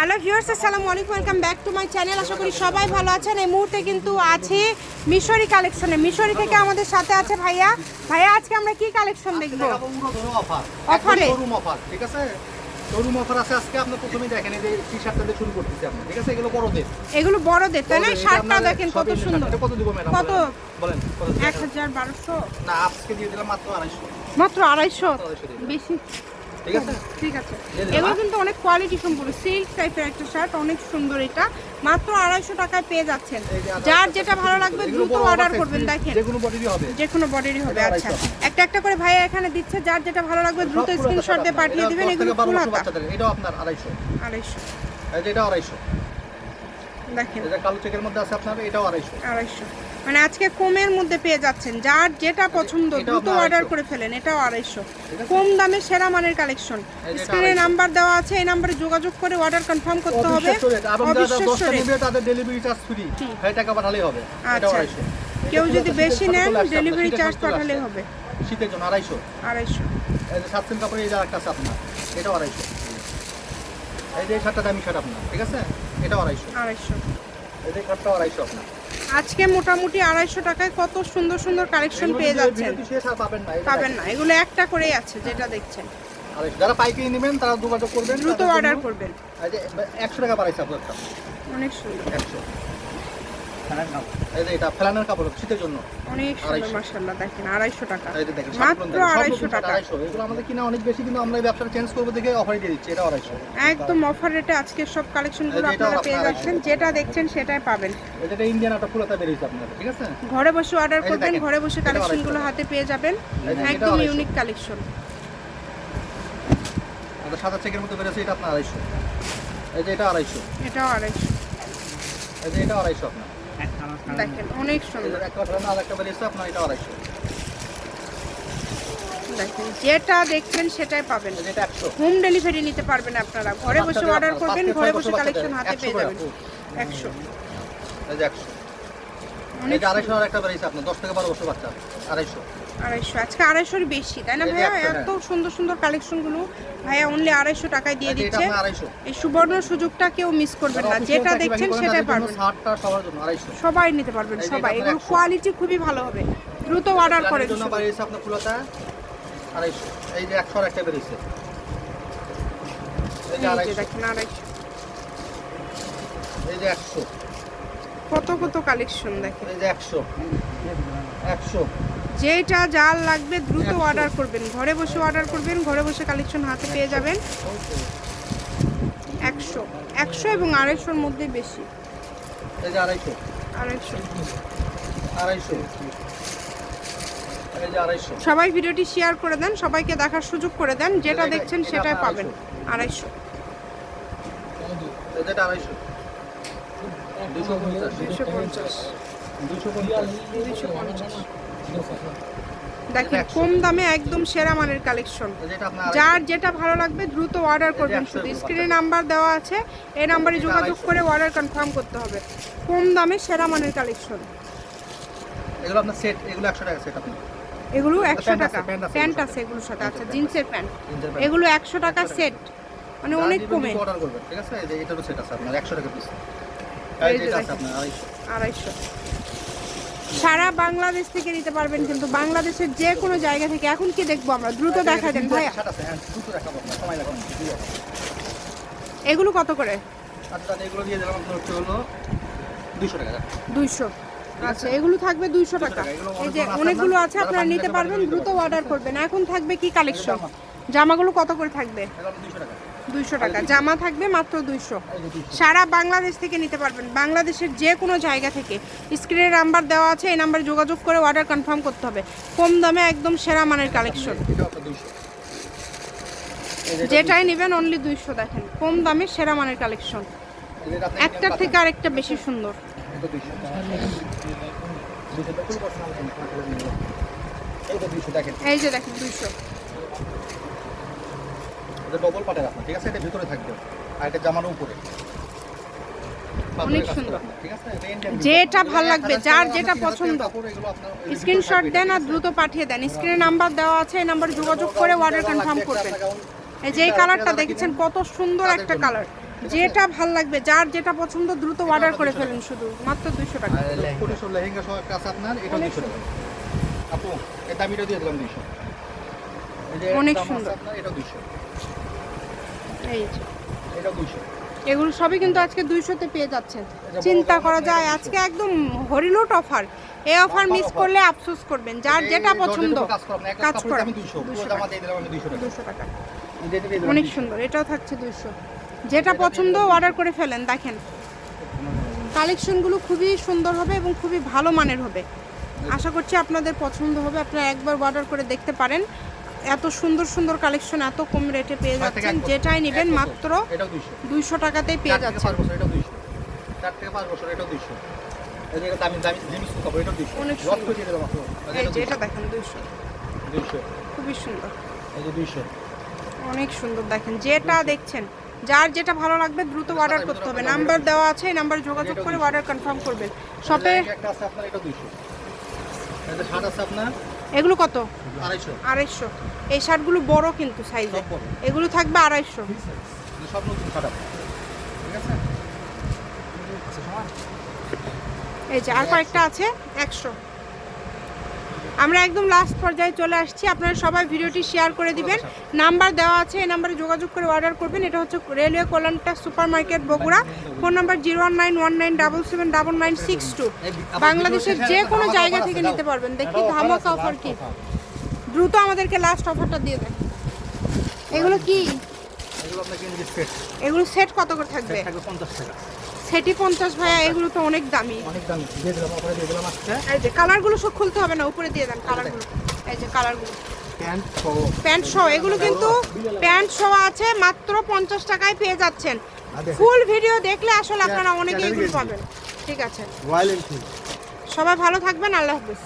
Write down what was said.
Hello viewers আসসালামু আলাইকুম welcome back to my channel আশা করি সবাই ভালো আছেন। এই মুহূর্তে কিন্তু আছি মিশরি কালেকশনে মিশরি থেকে আমাদের সাথে আছে ভাইয়া। ভাইয়া আজকে আমরা কি কালেকশন দেখব? অফার শোরুম অফার ঠিক আছে? শোরুম অফার আছে আজকে আপনি প্রথমেই দেখেন এই যে টি শার্টটা দিয়ে শুরু করতেছি আপনি ঠিক আছে? এগুলো বড়দের। এগুলো বড়দের তাই না? শার্টটা দেখেন কত সুন্দর। কত দিব ম্যাডাম কত? বলেন কত দিব? এক হাজার বারোশো। না আজকে দিয়ে দিলাম মাত্র আড়াইশো। মাত্র আড়াইশো? আড়াইশো দিয়ে দিলাম। বেশি? ঠিক আছে? ঠিক আছে। এগুলো? কিন্তু অনেক কোয়ালিটি সম্পূর্ণ। সিল্ক টাইপের একটা শার্ট অনেক সুন্দর এটা। মাত্র আড়াইশো টাকায় পেয়ে যাচ্ছেন। যার যেটা ভালো লাগবে দ্রুত অর্ডার করবেন দেখেন। যে কোনো বডিরই হবে। যে কোনো বডিরই হবে আচ্ছা। একটা একটা করে ভাইয়া এখানে দিচ্ছে যার যেটা ভালো লাগবে দ্রুত স্ক্রিনশট দিয়ে। পাঠিয়ে এটা দিবেন এগুলো ফুল হাতা। এটাও আপনার আড়াইশো। আড়াইশো। এটাও আড়াইশো। দেখেন। যে কালো চেকের মধ্যে আছে আপনার এটাও আড়াইশো। আড়াইশো। মানে আজকে কমের মধ্যে পেয়ে যাচ্ছেন। যার যেটা পছন্দ দ্রুত অর্ডার করে ফেলেন এটাও আড়াইশো। কম দামে সেরা মানের কালেকশন স্ক্রিনে নাম্বার দেওয়া আছে এই নাম্বারে যোগাযোগ করে অর্ডার কনফার্ম করতে হবে। টাকা পাঠালেই হবে। আচ্ছা। কেউ যদি বেশি নেন ডেলিভারি চার্জ পাঠালে হবে। শীতের জন্য আড়াইশো। আড়াইশো। এই যে কাপড় এই যে আরেকটা আছে আপনার এটাও আড়াইশো। এই যে শার্টটা দামি শার্ট আপনার ঠিক আছে? এটাও আড়াইশো। আড়াইশো। এই যে শার্টটাও আড়াইশো আপনার। আজকে মোটামুটি আড়াইশো টাকায় কত সুন্দর সুন্দর কালেকশন পেয়ে যাচ্ছেন? পাবেন না এগুলো একটা করেই আছে যেটা দেখছেন। যারা পাইকারি নেবেন তারা যোগাযোগ করবেন দ্রুত অর্ডার করবেন। একশো টাকা বাড়াইছে আপনার অনেক সুন্দর। একশো। এই যে এটা ফেলানোর কাপড় শীতের জন্য। অনেক সুন্দর আড়াইশো। দেখেন আড়াইশো টাকা। এই যে দেখেন মাত্র আড়াইশো টাকা। আড়াইশো। এগুলো আমাদের কিনা অনেক বেশি কিন্তু আমরা এই ব্যবসাটা চেঞ্জ করব দেখে অফারে দিয়ে দিচ্ছি এটা আড়াইশো। একদম অফার রেটে আজকে সব কালেকশনগুলো আপনারা পেয়ে যাচ্ছেন যেটা দেখছেন সেটাই পাবেন। এটা ইন্ডিয়ান একটা ফুলাতা বেরিয়েছে ঠিক আছে? ঘরে বসে অর্ডার করবেন ঘরে বসে এটা কালেকশনগুলো হাতে পেয়ে যাবেন। একদম ইউনিক কালেকশন সাদা চেকের মধ্যে বেরিয়েছে এটা আপনার আড়াইশো। এই যে এটা আড়াইশো। এটাও আড়াইশো। এই যে এটা আড়াইশো আপনার। দেখেন অনেক সুন্দর। দেখেন যেটা দেখছেন সেটাই পাবেন। হোম ডেলিভারি নিতে পারবেন আপনারা। ঘরে বসে অর্ডার করবেন ঘরে বসে কালেকশন হাতে পেয়ে যাবেন। একশো। একশো। আড়াইশো আর একটা বেরিয়েছে আপনার দশ থেকে বারো বছর বাচ্চা আড়াইশো। আড়াইশো আজকে আড়াইশোর বেশি তাই না ভাইয়া? এত সুন্দর সুন্দর কালেকশনগুলো ভাইয়া অনলি আড়াইশো টাকায় দিয়ে যে দিচ্ছে। এই সুবর্ণ সুযোগটা কেউ মিস করবেন না। যেটা দেখছেন সেটাই পারবেন। সবার জন্য আড়াইশো। সবাই নিতে পারবেন সবাই। এগুলো কোয়ালিটি খুবই ভালো হবে। দ্রুত অর্ডার করে দিন আড়াইশো। এই যে একশো একটা বেরিয়েছে এই যে দেখেন আড়াইশো। এই যে একশো। কত কত কালেকশন দেখেন একশো। একশো। যেটা যার লাগবে দ্রুত অর্ডার করবেন। ঘরে বসে অর্ডার করবেন ঘরে বসে কালেকশন হাতে পেয়ে যাবেন। একশো। একশো এবং আড়াইশোর মধ্যে বেশি। আড়াইশো। আড়াইশো। আড়াইশো। সবাই ভিডিওটি শেয়ার করে দেন সবাইকে দেখার সুযোগ করে দেন যেটা দেখছেন সেটাই পাবেন। আড়াইশো। আড়াইশো। দুশো পঞ্চাশ। দুশো দেখেন কম দামে একদম সেরা মানের কালেকশন। যার যেটা ভালো লাগবে দ্রুত অর্ডার করবেন শুধু। স্ক্রিনে নাম্বার দেওয়া আছে এই নাম্বারে যোগাযোগ করে অর্ডার কনফার্ম করতে হবে। কম দামে সেরা মানের কালেকশন। এগুলো আপনার সেট এগুলো একশো টাকা সেট আপনার এগুলো একশো প্যান্ট আছে, টাকা প্যান্ট আছে এগুলোর সাথে আচ্ছা জিন্সের প্যান্ট। এগুলো একশো টাকা সেট মানে অনেক কমে। অর্ডার করবেন ঠিক আছে? এই যে এটারও সেট আছে আপনার একশো টাকা পিস আড়াইশো। সারা বাংলাদেশ থেকে নিতে পারবেন কিন্তু বাংলাদেশের যে কোনো জায়গা থেকে। এখন কি দেখব আমরা? দ্রুত দেখা দেন ভাইয়া। হ্যাঁ। এগুলো কত করে? আচ্ছা দুইশো আচ্ছা এগুলো থাকবে দুইশো টাকা। এই যে অনেকগুলো আছে আপনারা নিতে পারবেন দ্রুত অর্ডার করবেন। এখন থাকবে কি কালেকশন জামাগুলো কত করে থাকবে? টাকা। দুইশো টাকা। জামা থাকবে মাত্র দুইশো। সারা বাংলাদেশ থেকে নিতে পারবেন। বাংলাদেশের যে কোনো জায়গা থেকে। স্ক্রিনে নাম্বার দেওয়া আছে, এই নাম্বারে যোগাযোগ করে অর্ডার কনফার্ম করতে হবে। কম দামে একদম সেরা মানের কালেকশন যেটাই নেবেন অনলি দুইশো দেখেন। কম দামে সেরা মানের কালেকশন একটার থেকে আরেকটা বেশি সুন্দর। এই যে দেখেন দুইশো। এটা ডবল পাটের আপনার ঠিক আছে? এটা ভিতরে থাকবে। আর এটা জামার উপরে। অনেক সুন্দর। এটা যেটা ভালো লাগবে, যার যেটা আপনার তিন হাজার পছন্দ। স্ক্রিনশট দেন আর দ্রুত পাঠিয়ে দেন। স্ক্রিনে নাম্বার দেওয়া আছে এই নাম্বারে যোগাযোগ করে অর্ডার কনফার্ম করবেন। এই যে কালারটা দেখেছেন কত সুন্দর একটা কালার যেটা ভালো লাগবে যার যেটা পছন্দ দ্রুত অর্ডার করে ফেলুন শুধু। মাত্র দুইশো টাকা। লেহেঙ্গা। সহ আপনার এটা দুশো টাকা আপু দামিটা দিয়ে দিলাম অনেক সুন্দর। এটা এই এগুলো সবই কিন্তু আজকে দুইশোতে পেয়ে যাচ্ছেন। চিন্তা করা যায় আজকে একদম হরিলোট অফার। এই অফার মিস করলে আফসোস করবেন যার যেটা পছন্দ। কাজ করা। আমি 200 পুরো 200 জামা দিয়ে দিলাম আমি 200 টাকা। দুশো টাকা। এই যে দিয়ে দিলাম অনেক সুন্দর এটাও থাকছে দুইশো। যেটা পছন্দ অর্ডার করে ফেলেন দেখেন। কালেকশনগুলো খুবই সুন্দর হবে এবং খুবই ভালো মানের হবে। আশা করছি আপনাদের পছন্দ হবে আপনারা একবার অর্ডার করে দেখতে পারেন। এত সুন্দর সুন্দর কালেকশন এত কম রেটে পেয়ে যাচ্ছেন। যেটাই নেবেন মাত্র দুইশো। টাকাতেই পেয়ে যাচ্ছেন পাঁচ বছর এটাও 200 চার থেকে পাঁচ বছর এটাও 200 এই যে এটা দামি দামি জিনিস তো কাপড় এটাও 200 অনেক সুন্দর। করে দিয়ে দিলাম আপু এই যে এটা দেখেন খুবই সুন্দর। এই যে 200 অনেক সুন্দর দেখেন। যেটা দেখছেন যার যেটা ভালো লাগবে দ্রুত অর্ডার করতে হবে। নাম্বার দেওয়া আছে এই নাম্বারে যোগাযোগ করে অর্ডার কনফার্ম করবেন। শপে একটা আছে আপনার এটা 200 এই যে আছে আপনার এগুলো কত? 250 আড়াইশো। এই শার্টগুলো বড় কিন্তু সাইজে এগুলো থাকবে আড়াইশো। এই যে আর কয়েকটা আছে একশো। আমরা একদম লাস্ট পর্যায়ে চলে আসছি। আপনারা সবাই ভিডিওটি শেয়ার করে দিবেন। নাম্বার দেওয়া আছে, এই নাম্বারে যোগাযোগ করে অর্ডার করবেন। এটা হচ্ছে railway কল্যাণটা super market Bogura. Phone number zero one nine one nine double seven double nine six two বাংলাদেশের যে কোনো জায়গা থেকে নিতে পারবেন। দেখি ধামাকা অফার কি। দ্রুত আমাদেরকে লাস্ট অফারটা দিয়ে দেন। এগুলো কি? এগুলো সেট এগুলো সেট কত করে থাকবে? থাকবে 50 টাকা। সেটি পঞ্চাশ ভাইয়া এগুলো তো অনেক দামি। অনেক দামি। দিয়ে দিলাম অফারে দিয়ে দিলাম আজকে। এই যে কালারগুলো সব খুলতে হবে না উপরে দিয়ে দেন কালারগুলো। এই যে কালারগুলো। প্যান্ট সহ। এগুলো কিন্তু প্যান্ট সহ আছে মাত্র পঞ্চাশ টাকায় পেয়ে যাচ্ছেন। ফুল ভিডিও দেখলে আসলে আপনারা অনেকে ক্যাটাগরি এগুলো পাবেন ঠিক আছে। সবাই ভালো থাকবেন আল্লাহ হাফিজ।